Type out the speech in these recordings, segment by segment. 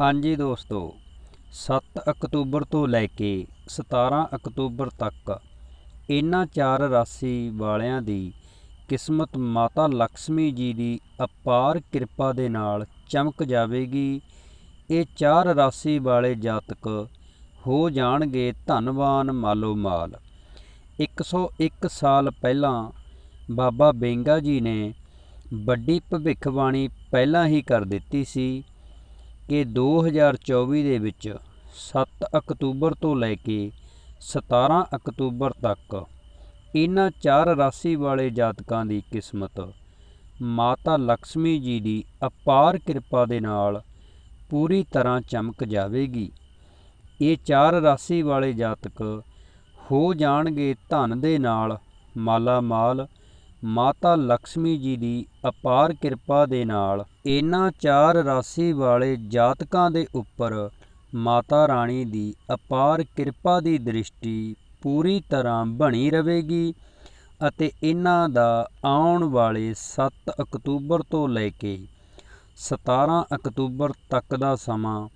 ਹਾਂਜੀ ਦੋਸਤੋ 7 ਅਕਤੂਬਰ ਤੋਂ ਲੈ ਕੇ 17 ਅਕਤੂਬਰ ਤੱਕ ਇਹਨਾਂ ਚਾਰ ਰਾਸ਼ੀ ਵਾਲਿਆਂ ਦੀ ਕਿਸਮਤ ਮਾਤਾ ਲక్ష్ਮੀ ਜੀ ਦੀ ਅਪਾਰ ਕਿਰਪਾ ਦੇ ਨਾਲ ਚਮਕ ਜਾਵੇਗੀ। ਇਹ ਚਾਰ ਰਾਸ਼ੀ ਵਾਲੇ ਜਾਤਕ ਹੋ ਜਾਣਗੇ ਧਨਵਾਨ ਮਾਲੋ ਮਾਲ। 101 ਸਾਲ ਪਹਿਲਾਂ ਬਾਬਾ ਬੇਂਗਾ ਜੀ ਨੇ ਵੱਡੀ ਭਵਿੱਖਬਾਣੀ ਪਹਿਲਾਂ ਹੀ ਕਰ ਦਿੱਤੀ ਸੀ। ਕਿ 2024 ਦੇ ਵਿੱਚ 7 ਅਕਤੂਬਰ ਤੋਂ ਲੈ ਕੇ 17 ਅਕਤੂਬਰ ਤੱਕ ਇਹਨਾਂ ਚਾਰ ਰਾਸ਼ੀ ਵਾਲੇ ਜਾਤਕਾਂ ਦੀ ਕਿਸਮਤ, ਮਾਤਾ ਲక్ష్ਮੀ ਜੀ ਦੀ ਅਪਾਰ ਕਿਰਪਾ ਦੇ ਨਾਲ ਪੂਰੀ ਤਰ੍ਹਾਂ ਚਮਕ ਜਾਵੇਗੀ। ਇਹ ਚਾਰ ਰਾਸ਼ੀ ਵਾਲੇ ਜਾਤਕ ਹੋ ਜਾਣਗੇ ਧਨ ਦੇ ਨਾਲ ਮਾਲਾ ਮਾਲ ਮਾਤਾ ਲక్ష్ਮੀ ਜੀ ਦੀ ਅਪਾਰ ਕਿਰਪਾ ਦੇ ਨਾਲ ਇਹਨਾਂ ਚਾਰ ਰਾਸ਼ੀ ਵਾਲੇ ਜਾਤਕਾਂ ਦੇ ਉੱਪਰ ਮਾਤਾ ਰਾਣੀ ਦੀ ਅਪਾਰ ਕਿਰਪਾ ਦੀ ਦ੍ਰਿਸ਼ਟੀ ਪੂਰੀ ਤਰ੍ਹਾਂ ਬਣੀ ਰਹੇਗੀ ਅਤੇ ਇਹਨਾਂ ਦਾ ਆਉਣ ਵਾਲੇ 7 ਅਕਤੂਬਰ ਤੋਂ ਲੈ ਕੇ 17 ਅਕਤੂਬਰ ਤੱਕ ਦਾ ਸਮਾਂ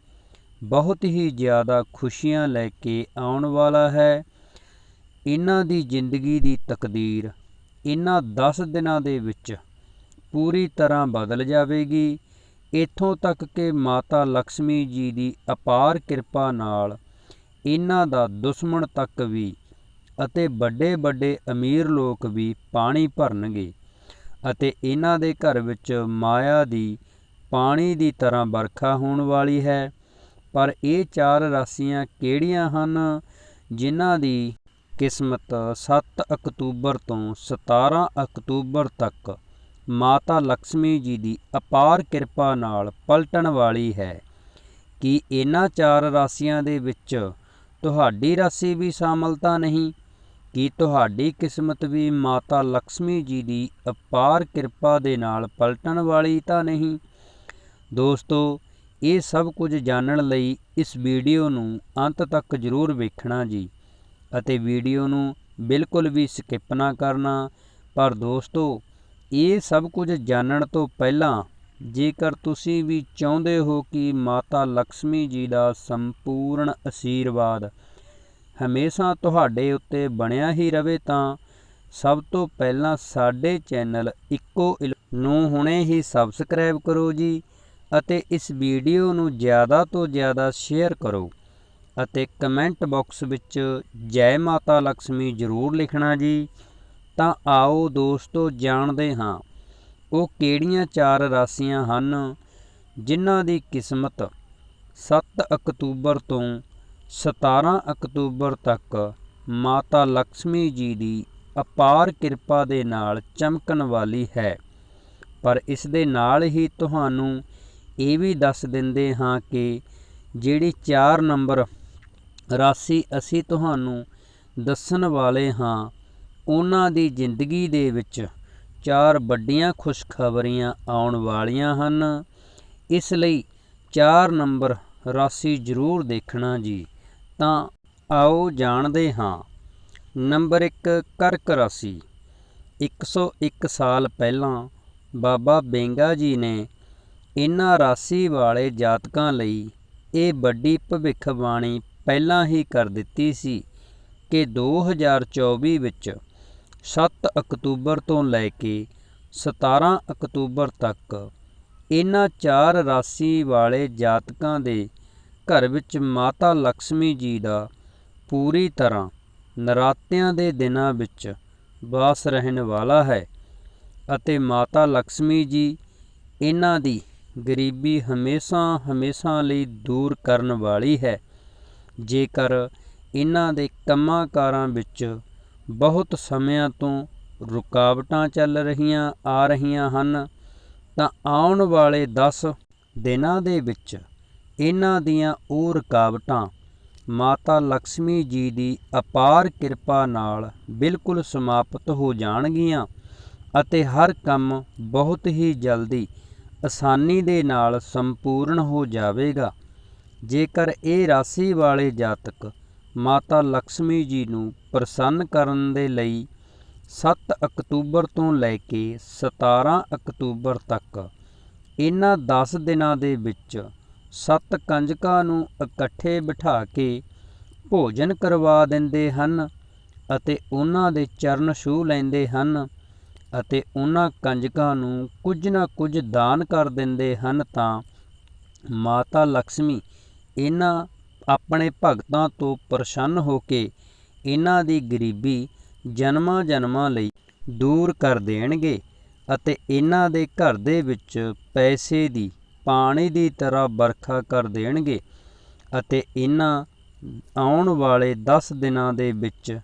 ਬਹੁਤ ਹੀ ਜ਼ਿਆਦਾ ਖੁਸ਼ੀਆਂ ਲੈ ਕੇ ਆਉਣ ਵਾਲਾ ਹੈ। ਇਹਨਾਂ ਦੀ ਜ਼ਿੰਦਗੀ ਦੀ ਤਕਦੀਰ ਇਹਨਾਂ 10 ਦਿਨਾਂ ਦੇ ਵਿੱਚ ਪੂਰੀ ਤਰ੍ਹਾਂ ਬਦਲ ਜਾਵੇਗੀ। ਇਥੋਂ ਤੱਕ ਕਿ ਮਾਤਾ ਲక్ష్ਮੀ ਜੀ ਦੀ ਅਪਾਰ ਕਿਰਪਾ ਨਾਲ ਇਹਨਾਂ ਦਾ ਦੁਸ਼ਮਣ ਤੱਕ ਵੀ ਅਤੇ ਵੱਡੇ ਵੱਡੇ ਅਮੀਰ ਲੋਕ ਵੀ ਪਾਣੀ ਭਰਨਗੇ ਅਤੇ ਇਹਨਾਂ ਦੇ ਘਰ ਵਿੱਚ ਮਾਇਆ ਦੀ ਪਾਣੀ ਦੀ ਤਰ੍ਹਾਂ ਵਰਖਾ ਹੋਣ ਵਾਲੀ ਹੈ। ਪਰ ਇਹ ਚਾਰ ਰਾਸ਼ੀਆਂ ਕਿਹੜੀਆਂ ਹਨ? ਜਿਨ੍ਹਾਂ ਦੀ ਕਿਸਮਤ 7 ਅਕਤੂਬਰ ਤੋਂ 17 ਅਕਤੂਬਰ ਤੱਕ ਮਾਤਾ ਲక్ష్ਮੀ ਜੀ ਦੀ ਅਪਾਰ ਕਿਰਪਾ ਨਾਲ ਪਲਟਣ ਵਾਲੀ ਹੈ। ਕਿ ਇਹਨਾਂ ਚਾਰ ਰਾਸ਼ੀਆਂ ਦੇ ਵਿੱਚ ਤੁਹਾਡੀ ਰਾਸ਼ੀ ਵੀ ਸ਼ਾਮਲ ਤਾਂ ਨਹੀਂ? ਕਿ ਤੁਹਾਡੀ ਕਿਸਮਤ ਵੀ ਮਾਤਾ ਲక్ష్ਮੀ ਜੀ ਦੀ ਅਪਾਰ ਕਿਰਪਾ ਦੇ ਨਾਲ ਪਲਟਣ ਵਾਲੀ ਤਾਂ ਨਹੀਂ? ਦੋਸਤੋ, ਇਹ ਸਭ ਕੁਝ ਜਾਣਨ ਲਈ ਇਸ ਵੀਡੀਓ ਨੂੰ ਅੰਤ ਤੱਕ ਜ਼ਰੂਰ ਵੇਖਣਾ ਜੀ। ਅਤੇ ਵੀਡੀਓ ਨੂੰ ਬਿਲਕੁਲ ਵੀ ਸਕਿਪ ਨਾ ਕਰਨਾ। ਪਰ ਦੋਸਤੋ, ਇਹ ਸਭ ਕੁਝ ਜਾਣਨ ਤੋਂ ਪਹਿਲਾਂ, ਜੇਕਰ ਤੁਸੀਂ ਵੀ ਚਾਹੁੰਦੇ ਹੋ ਕਿ ਮਾਤਾ ਲక్ష్ਮੀ ਜੀ ਦਾ ਸੰਪੂਰਨ ਅਸ਼ੀਰਵਾਦ ਹਮੇਸ਼ਾ ਤੁਹਾਡੇ ਉੱਤੇ ਬਣਿਆ ਹੀ ਰਵੇ, ਤਾਂ ਸਭ ਤੋਂ ਪਹਿਲਾਂ ਸਾਡੇ ਚੈਨਲ ਇੱਕੋ ਨੂੰ ਹੁਣੇ ਹੀ ਸਬਸਕ੍ਰਾਈਬ ਕਰੋ ਜੀ ਅਤੇ ਇਸ ਵੀਡੀਓ ਨੂੰ ਜ਼ਿਆਦਾ ਤੋਂ ਜ਼ਿਆਦਾ ਸ਼ੇਅਰ ਕਰੋ। ਅਤੇ ਕਮੈਂਟ ਬਾਕਸ ਵਿੱਚ ਜੈ ਮਾਤਾ ਲਕਸ਼ਮੀ ਜ਼ਰੂਰ ਲਿਖਣਾ ਜੀ। ਤਾਂ ਆਓ ਦੋਸਤੋ, ਜਾਣਦੇ ਹਾਂ ਉਹ ਕਿਹੜੀਆਂ ਚਾਰ ਰਾਸ਼ੀਆਂ ਹਨ ਜਿਨ੍ਹਾਂ ਦੀ ਕਿਸਮਤ 7 ਅਕਤੂਬਰ ਤੋਂ 17 ਅਕਤੂਬਰ ਤੱਕ ਮਾਤਾ ਲਕਸ਼ਮੀ ਜੀ ਦੀ ਅਪਾਰ ਕਿਰਪਾ ਦੇ ਨਾਲ ਚਮਕਣ ਵਾਲੀ ਹੈ। ਪਰ ਇਸ ਦੇ ਨਾਲ ਹੀ ਤੁਹਾਨੂੰ ਇਹ ਵੀ ਦੱਸ ਦਿੰਦੇ ਹਾਂ ਕਿ ਜਿਹੜੀ 4 ਨੰਬਰ ਰਾਸ਼ੀ ਅਸੀਂ ਤੁਹਾਨੂੰ ਦੱਸਣ ਵਾਲੇ ਹਾਂ, ਉਹਨਾਂ ਦੀ ਜ਼ਿੰਦਗੀ ਦੇ ਵਿੱਚ ਚਾਰ ਵੱਡੀਆਂ ਖੁਸ਼ਖਬਰੀਆਂ ਆਉਣ ਵਾਲੀਆਂ ਹਨ। ਇਸ ਲਈ 4 ਨੰਬਰ ਰਾਸ਼ੀ ਜ਼ਰੂਰ ਦੇਖਣਾ ਜੀ। ਤਾਂ ਆਓ ਜਾਣਦੇ ਹਾਂ। ਨੰਬਰ 1 ਕਰਕ ਰਾਸ਼ੀ। 101 ਸਾਲ ਪਹਿਲਾਂ ਬਾਬਾ ਬੇਂਗਾ ਜੀ ਨੇ ਇਹਨਾਂ ਰਾਸ਼ੀ ਵਾਲੇ ਜਾਤਕਾਂ ਲਈ ਇਹ ਵੱਡੀ ਭਵਿੱਖਬਾਣੀ ਪਹਿਲਾਂ ਹੀ ਕਰ ਦਿੱਤੀ ਸੀ ਕਿ 2024 ਵਿੱਚ 7 ਅਕਤੂਬਰ ਤੋਂ ਲੈ ਕੇ 17 ਅਕਤੂਬਰ ਤੱਕ ਇਹਨਾਂ ਚਾਰ ਰਾਸੀ ਵਾਲੇ ਜਾਤਕਾਂ ਦੇ ਘਰ ਵਿੱਚ ਮਾਤਾ ਲక్ష్ਮੀ ਜੀ ਦਾ ਪੂਰੀ ਤਰ੍ਹਾਂ ਨਰਾਤਿਆਂ ਦੇ ਦਿਨਾਂ ਵਿੱਚ ਵਾਸ ਰਹਿਣ ਵਾਲਾ ਹੈ ਅਤੇ ਮਾਤਾ ਲక్ష్ਮੀ ਜੀ ਇਹਨਾਂ ਦੀ ਗਰੀਬੀ ਹਮੇਸ਼ਾ ਹਮੇਸ਼ਾ ਲਈ ਦੂਰ ਕਰਨ ਵਾਲੀ ਹੈ। ਜੇਕਰ ਇਹਨਾਂ ਦੇ ਕੰਮਾਂ ਕਾਰਾਂ ਵਿੱਚ ਬਹੁਤ ਸਮਿਆਂ ਤੋਂ ਰੁਕਾਵਟਾਂ ਚੱਲ ਰਹੀਆਂ, ਆ ਰਹੀਆਂ ਹਨ, ਤਾਂ ਆਉਣ ਵਾਲੇ 10 ਦਿਨਾਂ ਦੇ ਵਿੱਚ ਇਹਨਾਂ ਦੀਆਂ ਉਹ ਰੁਕਾਵਟਾਂ ਮਾਤਾ ਲక్ష్ਮੀ ਜੀ ਦੀ ਅਪਾਰ ਕਿਰਪਾ ਨਾਲ ਬਿਲਕੁਲ ਸਮਾਪਤ ਹੋ ਜਾਣਗੀਆਂ ਅਤੇ ਹਰ ਕੰਮ ਬਹੁਤ ਹੀ ਜਲਦੀ ਆਸਾਨੀ ਦੇ ਨਾਲ ਸੰਪੂਰਨ ਹੋ ਜਾਵੇਗਾ। ਜੇਕਰ ਇਹ ਰਾਸ਼ੀ ਵਾਲੇ ਜਾਤਕ ਮਾਤਾ ਲక్ష్ਮੀ ਜੀ ਨੂੰ ਪ੍ਰਸੰਨ ਕਰਨ ਦੇ ਲਈ 7 ਅਕਤੂਬਰ ਤੋਂ ਲੈ ਕੇ 17 ਅਕਤੂਬਰ ਤੱਕ ਇਹਨਾਂ 10 ਦਿਨਾਂ ਦੇ ਵਿੱਚ ਸੱਤ ਕੰਜਕਾਂ ਨੂੰ ਇਕੱਠੇ ਬਿਠਾ ਕੇ ਭੋਜਨ ਕਰਵਾ ਦਿੰਦੇ ਹਨ ਅਤੇ ਉਹਨਾਂ ਦੇ ਚਰਨ ਛੂ ਲੈਂਦੇ ਹਨ ਅਤੇ ਉਹਨਾਂ ਕੰਜਕਾਂ ਨੂੰ ਕੁਝ ਨਾ ਕੁਝ ਦਾਨ ਕਰ ਦਿੰਦੇ ਹਨ ਤਾਂ ਮਾਤਾ ਲక్ష్ਮੀ ਇਹਨਾਂ ਆਪਣੇ ਭਗਤਾਂ ਤੋਂ ਪ੍ਰਸੰਨ ਹੋ ਕੇ ਇਹਨਾਂ ਦੀ ਗਰੀਬੀ ਜਨਮਾਂ ਜਨਮਾਂ ਲਈ ਦੂਰ ਕਰ ਦੇਣਗੇ ਅਤੇ ਇਹਨਾਂ ਦੇ ਘਰ ਦੇ ਵਿੱਚ ਪੈਸੇ ਦੀ, ਪਾਣੀ ਦੀ ਤਰ੍ਹਾਂ ਵਰਖਾ ਕਰ ਦੇਣਗੇ ਅਤੇ ਇਹਨਾਂ ਆਉਣ ਵਾਲੇ 10 ਦਿਨਾਂ ਦੇ ਵਿੱਚ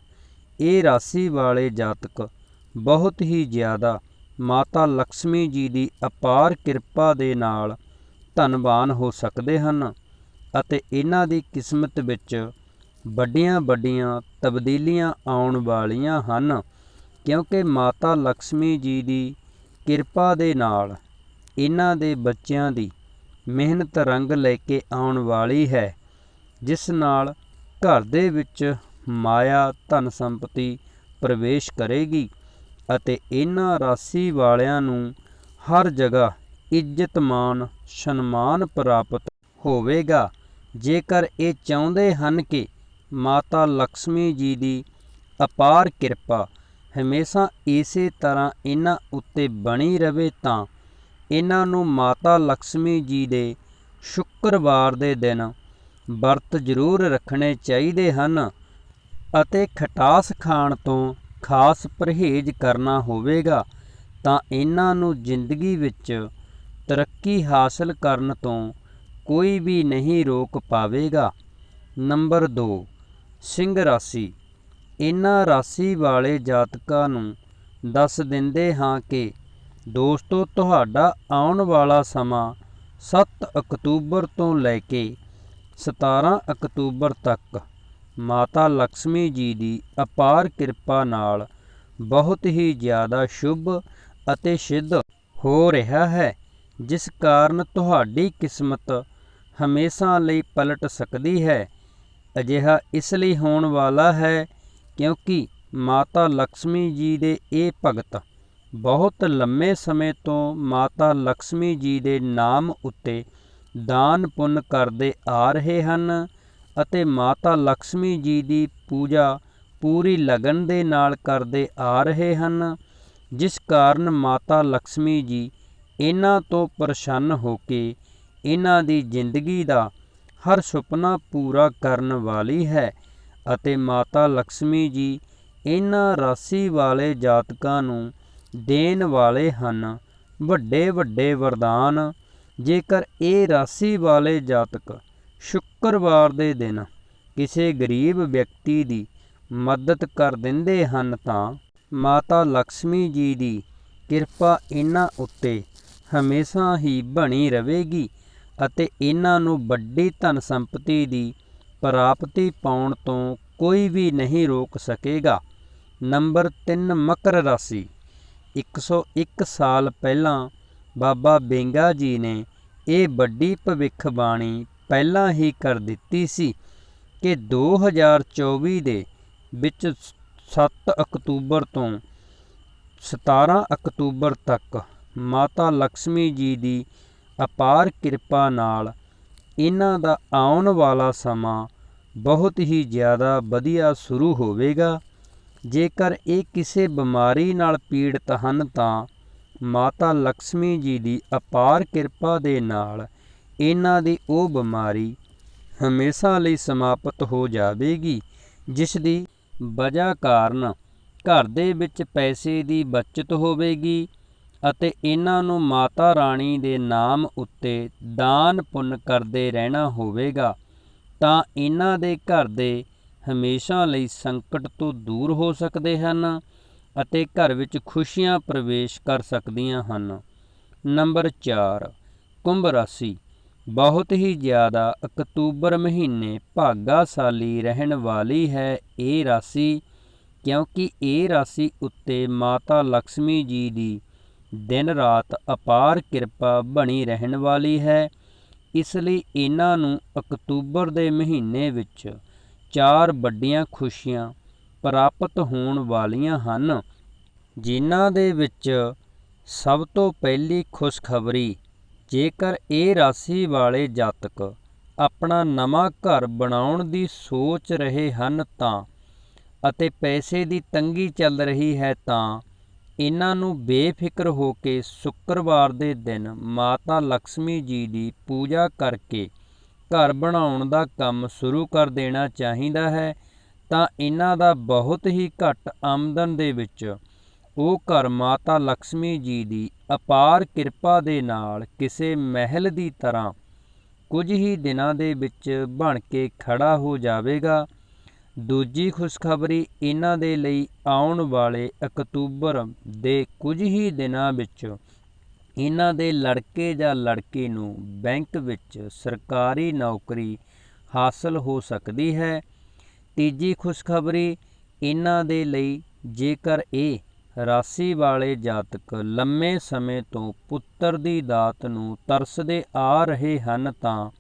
ਇਹ ਰਾਸ਼ੀ ਵਾਲੇ ਜਾਤਕ ਬਹੁਤ ਹੀ ਜ਼ਿਆਦਾ ਮਾਤਾ ਲక్ష్ਮੀ ਜੀ ਦੀ ਅਪਾਰ ਕਿਰਪਾ ਦੇ ਨਾਲ ਧਨਵਾਨ ਹੋ ਸਕਦੇ ਹਨ। ਅਤੇ ਇਹਨਾਂ ਦੀ ਕਿਸਮਤ ਵਿੱਚ ਵੱਡੀਆਂ ਵੱਡੀਆਂ ਤਬਦੀਲੀਆਂ ਆਉਣ ਵਾਲੀਆਂ ਹਨ, ਕਿਉਂਕਿ ਮਾਤਾ ਲక్ష్ਮੀ ਜੀ ਦੀ ਕਿਰਪਾ ਦੇ ਨਾਲ ਇਹਨਾਂ ਦੇ ਬੱਚਿਆਂ ਦੀ ਮਿਹਨਤ ਰੰਗ ਲੈ ਕੇ ਆਉਣ ਵਾਲੀ ਹੈ, ਜਿਸ ਨਾਲ ਘਰ ਦੇ ਵਿੱਚ ਮਾਇਆ ਧਨ ਸੰਪਤੀ ਪ੍ਰਵੇਸ਼ ਕਰੇਗੀ ਅਤੇ ਇਹਨਾਂ ਰਾਸ਼ੀ ਵਾਲਿਆਂ ਨੂੰ ਹਰ ਜਗ੍ਹਾ ਇੱਜ਼ਤ ਮਾਨ ਸਨਮਾਨ ਪ੍ਰਾਪਤ ਹੋਵੇਗਾ। ਜੇਕਰ ਇਹ ਚਾਹੁੰਦੇ ਹਨ ਕਿ ਮਾਤਾ ਲక్ష్ਮੀ ਜੀ ਦੀ ਅਪਾਰ ਕਿਰਪਾ ਹਮੇਸ਼ਾ ਇਸੇ ਤਰ੍ਹਾਂ ਇਹਨਾਂ ਉੱਤੇ ਬਣੀ ਰਹੇ ਤਾਂ ਇਹਨਾਂ ਨੂੰ ਮਾਤਾ ਲక్ష్ਮੀ ਜੀ ਦੇ ਸ਼ੁੱਕਰਵਾਰ ਦੇ ਦਿਨ ਵਰਤ ਜ਼ਰੂਰ ਰੱਖਣੇ ਚਾਹੀਦੇ ਹਨ ਅਤੇ ਖਟਾਸ ਖਾਣ ਤੋਂ ਖਾਸ ਪਰਹੇਜ਼ ਕਰਨਾ ਹੋਵੇਗਾ ਤਾਂ ਇਹਨਾਂ ਨੂੰ ਜ਼ਿੰਦਗੀ ਵਿੱਚ ਤਰੱਕੀ ਹਾਸਲ ਕਰਨ ਤੋਂ ਕੋਈ ਵੀ ਨਹੀਂ ਰੋਕ ਪਾਵੇਗਾ। ਨੰਬਰ 2 ਸਿੰਘ ਰਾਸ਼ੀ। ਇਹਨਾਂ ਰਾਸ਼ੀ ਵਾਲੇ ਜਾਤਕਾਂ ਨੂੰ ਦੱਸ ਦਿੰਦੇ ਹਾਂ ਕਿ ਦੋਸਤੋ, ਤੁਹਾਡਾ ਆਉਣ ਵਾਲਾ ਸਮਾਂ 7 ਅਕਤੂਬਰ ਤੋਂ ਲੈ ਕੇ 17 ਅਕਤੂਬਰ ਤੱਕ। ਮਾਤਾ ਲక్ష్ਮੀ ਜੀ ਦੀ ਅਪਾਰ ਕਿਰਪਾ ਨਾਲ ਬਹੁਤ ਹੀ ਜ਼ਿਆਦਾ ਸ਼ੁਭ ਅਤੇ ਸਿੱਧ ਹੋ ਰਿਹਾ ਹੈ, ਜਿਸ ਕਾਰਨ ਤੁਹਾਡੀ ਕਿਸਮਤ ਹਮੇਸ਼ਾ ਲਈ ਪਲਟ ਸਕਦੀ ਹੈ, ਅਜਿਹਾ ਇਸ ਲਈ ਹੋਣ ਵਾਲਾ ਹੈ ਕਿਉਂਕਿ ਮਾਤਾ ਲక్ష్ਮੀ ਜੀ ਦੇ ਇਹ ਭਗਤ ਬਹੁਤ ਲੰਮੇ ਸਮੇਂ ਤੋਂ ਮਾਤਾ ਲక్ష్ਮੀ ਜੀ ਦੇ ਨਾਮ ਉੱਤੇ ਦਾਨ ਪੁੰਨ ਕਰਦੇ ਆ ਰਹੇ ਹਨ ਅਤੇ ਮਾਤਾ ਲక్ష్ਮੀ ਜੀ ਦੀ ਪੂਜਾ ਪੂਰੀ ਲਗਨ ਦੇ ਨਾਲ ਕਰਦੇ ਆ ਰਹੇ ਹਨ, ਜਿਸ ਕਾਰਨ ਮਾਤਾ ਲక్ష్ਮੀ ਜੀ ਇਹਨਾਂ ਤੋਂ ਪਰੇਸ਼ਾਨ ਹੋ ਕੇ ਇਹਨਾਂ ਦੀ ਜ਼ਿੰਦਗੀ ਦਾ ਹਰ ਸੁਪਨਾ ਪੂਰਾ ਕਰਨ ਵਾਲੀ ਹੈ ਅਤੇ ਮਾਤਾ ਲక్ష్ਮੀ ਜੀ ਇਹਨਾਂ ਰਾਸੀ ਵਾਲੇ ਜਾਤਕਾਂ ਨੂੰ ਦੇਣ ਵਾਲੇ ਹਨ। ਵੱਡੇ ਵੱਡੇ ਵਰਦਾਨ, ਜੇਕਰ ਇਹ ਰਾਸੀ ਵਾਲੇ ਜਾਤਕ ਸ਼ੁੱਕਰਵਾਰ ਦੇ ਦਿਨ ਕਿਸੇ ਗਰੀਬ ਵਿਅਕਤੀ ਦੀ ਮਦਦ ਕਰ ਦਿੰਦੇ ਹਨ ਤਾਂ ਮਾਤਾ ਲక్ష్ਮੀ ਜੀ ਦੀ ਕਿਰਪਾ ਇਹਨਾਂ ਉੱਤੇ ਹਮੇਸ਼ਾ ਹੀ ਬਣੀ ਰਹੇਗੀ। ਅਤੇ ਇਹਨਾਂ ਨੂੰ ਵੱਡੀ ਧਨ ਸੰਪਤੀ ਦੀ ਪ੍ਰਾਪਤੀ ਪਾਉਣ ਤੋਂ ਕੋਈ ਵੀ ਨਹੀਂ ਰੋਕ ਸਕੇਗਾ। ਨੰਬਰ 3 ਮਕਰ ਰਾਸ਼ੀ। 101 ਸਾਲ ਪਹਿਲਾਂ ਬਾਬਾ ਬੇਂਗਾ ਜੀ ਨੇ ਇਹ ਵੱਡੀ ਭਵਿੱਖਬਾਣੀ ਪਹਿਲਾਂ ਹੀ ਕਰ ਦਿੱਤੀ ਸੀ ਕਿ 2024 ਦੇ ਵਿੱਚ 7 ਅਕਤੂਬਰ ਤੋਂ 17 ਅਕਤੂਬਰ ਤੱਕ ਮਾਤਾ ਲక్ష్ਮੀ ਜੀ ਦੀ ਅਪਾਰ ਕਿਰਪਾ ਨਾਲ ਇਹਨਾਂ ਦਾ ਆਉਣ ਵਾਲਾ ਸਮਾਂ ਬਹੁਤ ਹੀ ਜ਼ਿਆਦਾ ਵਧੀਆ ਸ਼ੁਰੂ ਹੋਵੇਗਾ। ਜੇਕਰ ਇਹ ਕਿਸੇ ਬਿਮਾਰੀ ਨਾਲ ਪੀੜਤ ਹਨ ਤਾਂ ਮਾਤਾ ਲక్ష్ਮੀ ਜੀ ਦੀ ਅਪਾਰ ਕਿਰਪਾ ਦੇ ਨਾਲ ਇਹਨਾਂ ਦੀ ਉਹ ਬਿਮਾਰੀ ਹਮੇਸ਼ਾ ਲਈ ਸਮਾਪਤ ਹੋ ਜਾਵੇਗੀ, ਜਿਸ ਦੀ ਵਜ੍ਹਾ ਕਾਰਨ ਘਰ ਦੇ ਵਿੱਚ ਪੈਸੇ ਦੀ ਬਚਤ ਹੋਵੇਗੀ ਅਤੇ ਇਹਨਾਂ ਨੂੰ ਮਾਤਾ ਰਾਣੀ ਦੇ ਨਾਮ ਉੱਤੇ ਦਾਨ ਪੁੰਨ ਕਰਦੇ ਰਹਿਣਾ ਹੋਵੇਗਾ, ਤਾਂ ਇਹਨਾਂ ਦੇ ਘਰ ਦੇ ਹਮੇਸ਼ਾ ਲਈ ਸੰਕਟ ਤੋਂ ਦੂਰ ਹੋ ਸਕਦੇ ਹਨ ਅਤੇ ਘਰ ਵਿੱਚ ਖੁਸ਼ੀਆਂ ਪ੍ਰਵੇਸ਼ ਕਰ ਸਕਦੀਆਂ ਹਨ। ਨੰਬਰ 4 ਕੁੰਭ ਰਾਸ਼ੀ। ਬਹੁਤ ਹੀ ਜ਼ਿਆਦਾ ਅਕਤੂਬਰ ਮਹੀਨੇ ਭਾਗਾਸ਼ਾਲੀ ਰਹਿਣ ਵਾਲੀ ਹੈ ਇਹ ਰਾਸ਼ੀ, ਕਿਉਂਕਿ ਇਹ ਰਾਸ਼ੀ ਉੱਤੇ ਮਾਤਾ ਲక్ష్ਮੀ ਜੀ ਦੀ ਦਿਨ ਰਾਤ ਅਪਾਰ ਕਿਰਪਾ ਬਣੀ ਰਹਿਣ ਵਾਲੀ ਹੈ। ਇਸ ਲਈ ਇਹਨਾਂ ਨੂੰ ਅਕਤੂਬਰ ਦੇ ਮਹੀਨੇ ਵਿੱਚ ਚਾਰ ਵੱਡੀਆਂ ਖੁਸ਼ੀਆਂ ਪ੍ਰਾਪਤ ਹੋਣ ਵਾਲੀਆਂ ਹਨ, ਜਿਨ੍ਹਾਂ ਦੇ ਵਿੱਚ ਸਭ ਤੋਂ ਪਹਿਲੀ ਖੁਸ਼ਖਬਰੀ, ਜੇਕਰ ਇਹ ਰਾਸ਼ੀ ਵਾਲੇ ਜਾਤਕ ਆਪਣਾ ਨਵਾਂ ਘਰ ਬਣਾਉਣ ਦੀ ਸੋਚ ਰਹੇ ਹਨ ਤਾਂ ਅਤੇ ਪੈਸੇ ਦੀ ਤੰਗੀ ਚੱਲ ਰਹੀ ਹੈ ਤਾਂ ਇਹਨਾਂ ਨੂੰ ਬੇਫਿਕਰ ਹੋ ਕੇ ਸ਼ੁੱਕਰਵਾਰ ਦੇ ਦਿਨ ਮਾਤਾ ਲక్ష్ਮੀ ਜੀ ਦੀ ਪੂਜਾ ਕਰਕੇ ਘਰ ਬਣਾਉਣ ਦਾ ਕੰਮ ਸ਼ੁਰੂ ਕਰ ਦੇਣਾ ਚਾਹੀਦਾ ਹੈ, ਤਾਂ ਇਹਨਾਂ ਦਾ ਬਹੁਤ ਹੀ ਘੱਟ ਆਮਦਨ ਦੇ ਵਿੱਚ ਉਹ ਘਰ ਮਾਤਾ ਲక్ష్ਮੀ ਜੀ ਦੀ ਅਪਾਰ ਕਿਰਪਾ ਦੇ ਨਾਲ ਕਿਸੇ ਮਹਿਲ ਦੀ ਤਰ੍ਹਾਂ ਕੁਝ ਹੀ ਦਿਨਾਂ ਦੇ ਵਿੱਚ ਬਣ ਕੇ ਖੜਾ ਹੋ ਜਾਵੇਗਾ। ਦੂਜੀ ਖੁਸ਼ਖਬਰੀ ਇਹਨਾਂ ਦੇ ਲਈ ਆਉਣ ਵਾਲੇ ਅਕਤੂਬਰ ਦੇ ਕੁਝ ਹੀ ਦਿਨਾਂ ਵਿੱਚ ਇਹਨਾਂ ਦੇ ਲੜਕੇ ਜਾਂ ਲੜਕੀ ਨੂੰ ਬੈਂਕ ਵਿੱਚ ਸਰਕਾਰੀ ਨੌਕਰੀ ਹਾਸਲ ਹੋ ਸਕਦੀ ਹੈ। ਤੀਜੀ ਖੁਸ਼ਖਬਰੀ ਇਹਨਾਂ ਦੇ ਲਈ ਜੇਕਰ ਇਹ ਰਾਸ਼ੀ ਵਾਲੇ ਜਾਤਕ ਲੰਮੇ ਸਮੇਂ ਤੋਂ ਪੁੱਤਰ ਦੀ ਦਾਤ ਨੂੰ ਤਰਸਦੇ ਆ ਰਹੇ ਹਨ ਤਾਂ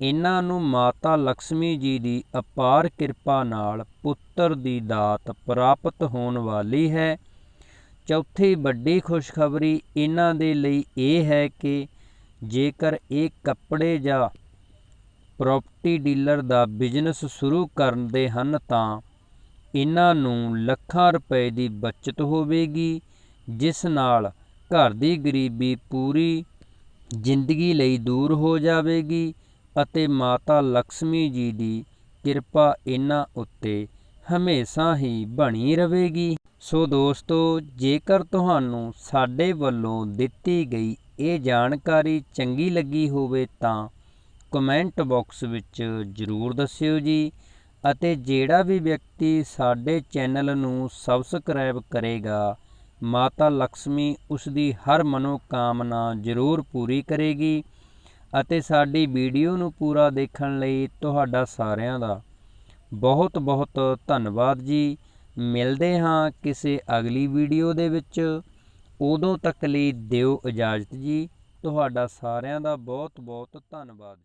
ਇਹਨਾਂ ਨੂੰ ਮਾਤਾ ਲక్ష్ਮੀ ਜੀ ਦੀ ਅਪਾਰ ਕਿਰਪਾ ਨਾਲ ਪੁੱਤਰ ਦੀ ਦਾਤ ਪ੍ਰਾਪਤ ਹੋਣ ਵਾਲੀ ਹੈ। ਚੌਥੀ ਵੱਡੀ ਖੁਸ਼ਖਬਰੀ ਇਹਨਾਂ ਦੇ ਲਈ ਇਹ ਹੈ ਕਿ ਜੇਕਰ ਇਹ ਕੱਪੜੇ ਜਾਂ ਪ੍ਰਾਪਰਟੀ ਡੀਲਰ ਦਾ ਬਿਜ਼ਨਸ ਸ਼ੁਰੂ ਕਰਦੇ ਹਨ ਤਾਂ ਇਹਨਾਂ ਨੂੰ ਲੱਖਾਂ ਰੁਪਏ ਦੀ ਬਚਤ ਹੋਵੇਗੀ, ਜਿਸ ਨਾਲ ਘਰ ਦੀ ਗਰੀਬੀ ਪੂਰੀ ਜ਼ਿੰਦਗੀ ਲਈ ਦੂਰ ਹੋ ਜਾਵੇਗੀ। ਅਤੇ ਮਾਤਾ ਲక్ష్ਮੀ ਜੀ ਦੀ ਕਿਰਪਾ ਇਹਨਾਂ ਉੱਤੇ ਹਮੇਸ਼ਾ ਹੀ ਬਣੀ ਰਹੇਗੀ। ਸੋ ਦੋਸਤੋ, ਜੇਕਰ ਤੁਹਾਨੂੰ ਸਾਡੇ ਵੱਲੋਂ ਦਿੱਤੀ ਗਈ ਇਹ ਜਾਣਕਾਰੀ ਚੰਗੀ ਲੱਗੀ ਹੋਵੇ ਤਾਂ ਕਮੈਂਟ ਬਾਕਸ ਵਿੱਚ ਜ਼ਰੂਰ ਦੱਸਿਓ ਜੀ ਅਤੇ ਜਿਹੜਾ ਵੀ ਵਿਅਕਤੀ ਸਾਡੇ ਚੈਨਲ ਨੂੰ ਸਬਸਕ੍ਰਾਈਬ ਕਰੇਗਾ, ਮਾਤਾ ਲక్ష్ਮੀ ਉਸ ਦੀ ਹਰ ਮਨੋਕਾਮਨਾ ਜ਼ਰੂਰ ਪੂਰੀ ਕਰੇਗੀ। ਅਤੇ ਸਾਡੀ ਵੀਡੀਓ ਨੂੰ ਪੂਰਾ ਦੇਖਣ ਲਈ ਤੁਹਾਡਾ ਸਾਰਿਆਂ ਦਾ ਬਹੁਤ ਬਹੁਤ ਧੰਨਵਾਦ ਜੀ। ਮਿਲਦੇ ਹਾਂ ਕਿਸੇ ਅਗਲੀ ਵੀਡੀਓ ਦੇ ਵਿੱਚ। ਉਦੋਂ ਤੱਕ ਲਈ ਦਿਓ ਇਜਾਜ਼ਤ ਜੀ। ਤੁਹਾਡਾ ਸਾਰਿਆਂ ਦਾ ਬਹੁਤ ਬਹੁਤ ਧੰਨਵਾਦ